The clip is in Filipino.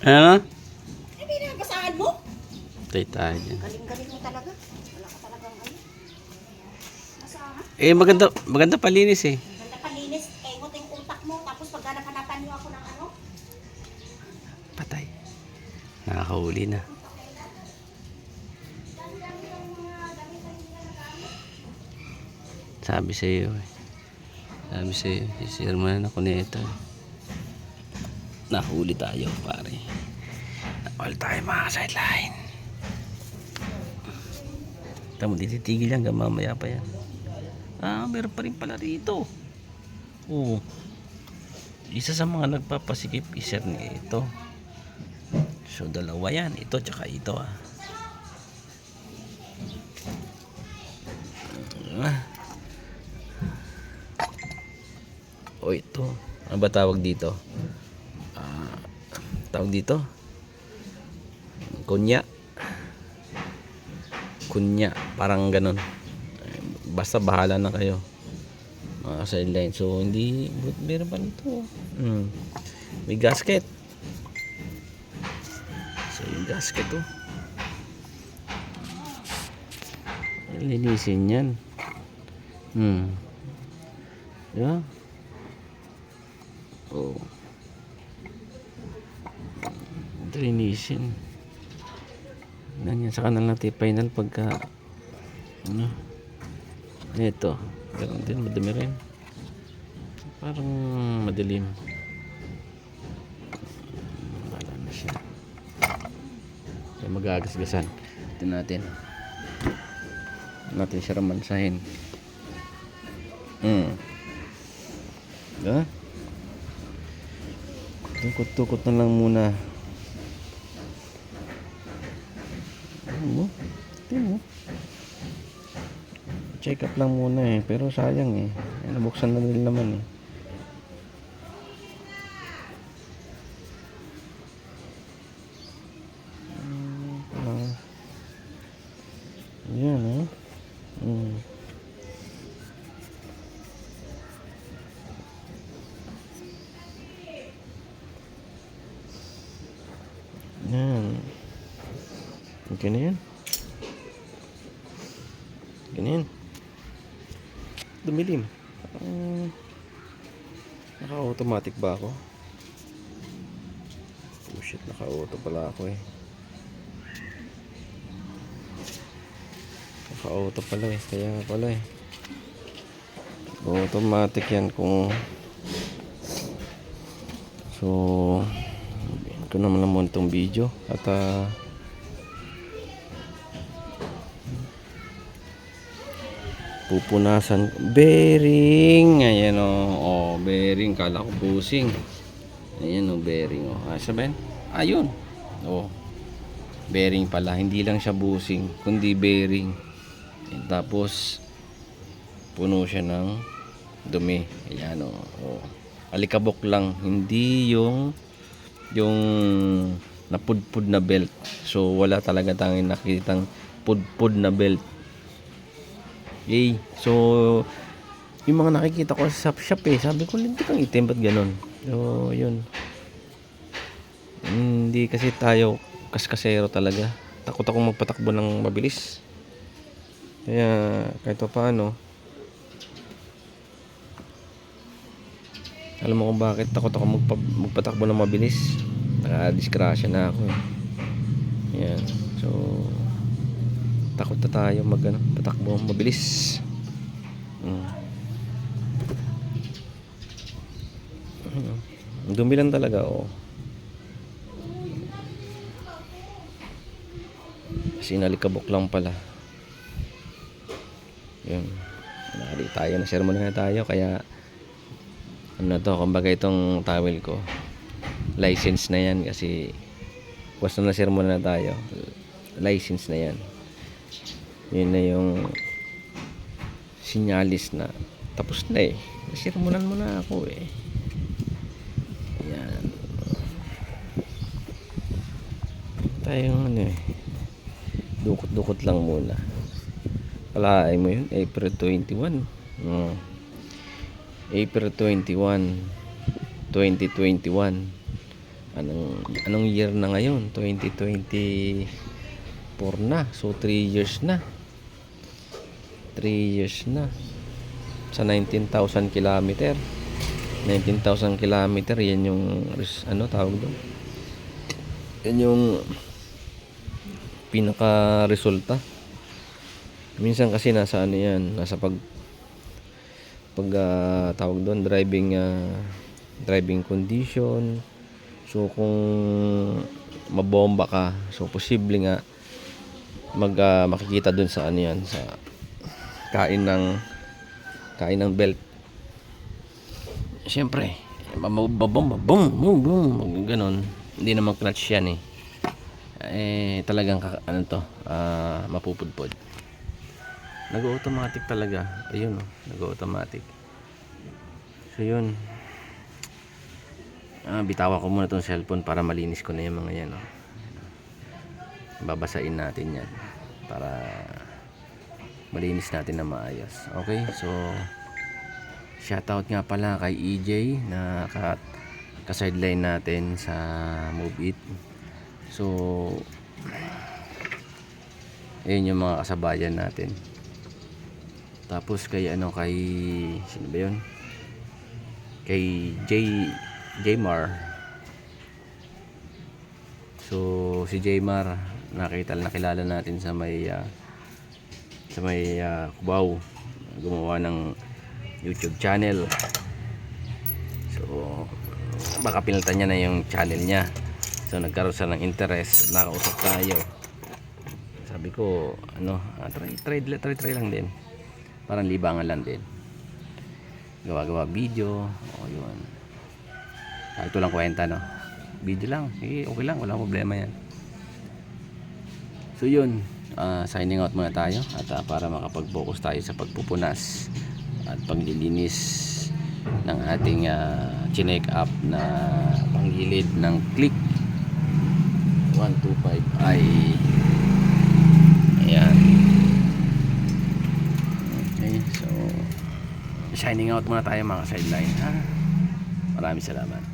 Ano? Eh, pinagasahan mo. Tay tayo dyan. Galing-galing mo talaga. Wala ka talagang ano. Asahan. Eh, maganda, maganda palinis eh. Ganda palinis. Kengot yung utak mo. Tapos pag hanap-hanapan niyo ako ng ano. Patay. Nakakahuli na. Sabi sa iyo eh. Sabi sa iyo, sisirmanan ako nito. eh. Nahuli tayo pare. All tayo mga sideline. Tamo, titigil yan hanggang mamaya pa yan. Ah, meron pa rin pala rito. Oo. Isa sa mga nagpapasikip iser ni ito. So dalawa yan, ito tsaka ito ah. Ah. O ito, ano ba tawag dito? Tawag dito? Kunya. Kunya, parang ganun. Basta bahala na kayo. Mga sideline. So, hindi, meron pa nito. Hmm. May gasket. So, yung gasket oh. Linisin yan. Hmm. Yeah. Oh. Linisin. Yan sa kanal natin final pagka ano ito ganun din madumi rin. Parang madilim. Wala na siya. Kaya magagasgasan ito natin. Natin siya ramansahin. Hmm. Diba? Tukot-tukot na lang muna check up lang muna eh pero sayang eh Ay, nabuksan na nila naman eh Ah. Yan eh. Mm. Yan. Okay na yan. Ganyan. Dumilim. Uh, naka-automatic ba ako? Oh shit, naka-auto pala ako eh. Naka-auto pala eh. Kaya nga pala eh. Automatic yan kung So ito naman naman itong video at ah pupunasan bearing ayan o. Oh, bearing kala ko busing ayan o bearing o. Ah, sabihin ayun oh bearing pala. Hindi lang siya busing kundi bearing. Ayan, tapos puno siya ng dumi. Ayan o. Oh. alikabok lang. Hindi yung yung napudpud na belt. So wala talaga tanging nakitang pudpud na belt Yay. So, yung mga nakikita ko sa shop eh, sabi ko, hindi kang itim, ba't ganun? So, yun. Hindi kasi tayo kaskasero talaga. Takot ako magpatakbo ng mabilis. Kaya, kahit pa paano, alam mo kung bakit takot ako magpa, magpatakbo ng mabilis. Nakadiskrasya na ako eh. Yan. So, takot na tayo mag ano, patakbo mabilis. Mm. Mm. dumi lang talaga oh. kasi nalikabok lang pala. Yun. Nakali tayo na sermon na tayo kaya ano to kumbaga itong towel ko. License na yan kasi basta na sermon na tayo. License na yan yun na yung sinyalis na tapos na eh nasirmunan mo na ako eh yan tayong ano eh dukot-dukot lang muna palaay mo yun April 21 mm. April 21 2021 Anong, anong year na ngayon? 2024 na. So, 3 years na. 3 years na. Sa 19,000 kilometer. 19,000 kilometer, yan yung, ano tawag doon? Yan yung pinaka-resulta. Minsan kasi nasa ano yan, nasa pag pag ah, tawag doon driving ah, driving condition. So kung mabomba ka, so posible nga mag ah, makikita doon sa ano yan sa kain ng kain ng belt. Boom, boom, boom, mag- ganon. Hindi naman clutch yan eh. Eh, talagang ano to, ah, mapupudpod. Nag-automatic talaga. Ayun oh, nag-automatic. So yun. Ah, bitawa ko muna tong cellphone para malinis ko na yung mga yan oh. Babasain natin yan para malinis natin na maayos. Okay, so shoutout nga pala kay EJ na ka, ka-sideline natin sa Move It. So, ayun yung mga kasabayan natin. Tapos kay ano kay sino ba 'yun? Kay J Jmar. So si Jmar nakita nakilala natin sa may ah, sa may uh, Cubao gumawa ng YouTube channel. So baka pinalitan niya na yung channel niya. So nagkaroon siya ng interest, nakausap tayo. Sabi ko, ano, ah, try, try, try, try lang din. Parang libangan lang din. Gawa-gawa video. O yun. Kahit walang kwenta no? Video lang. Sige okay lang. Walang problema yan. So yun ah, signing out muna tayo at ah, para makapag-focus tayo sa pagpupunas at paglilinis ng ating uh, chinek up na panggilid ng click 125 ay ayan Okay, so signing out muna tayo mga sideline ha. Maraming salamat.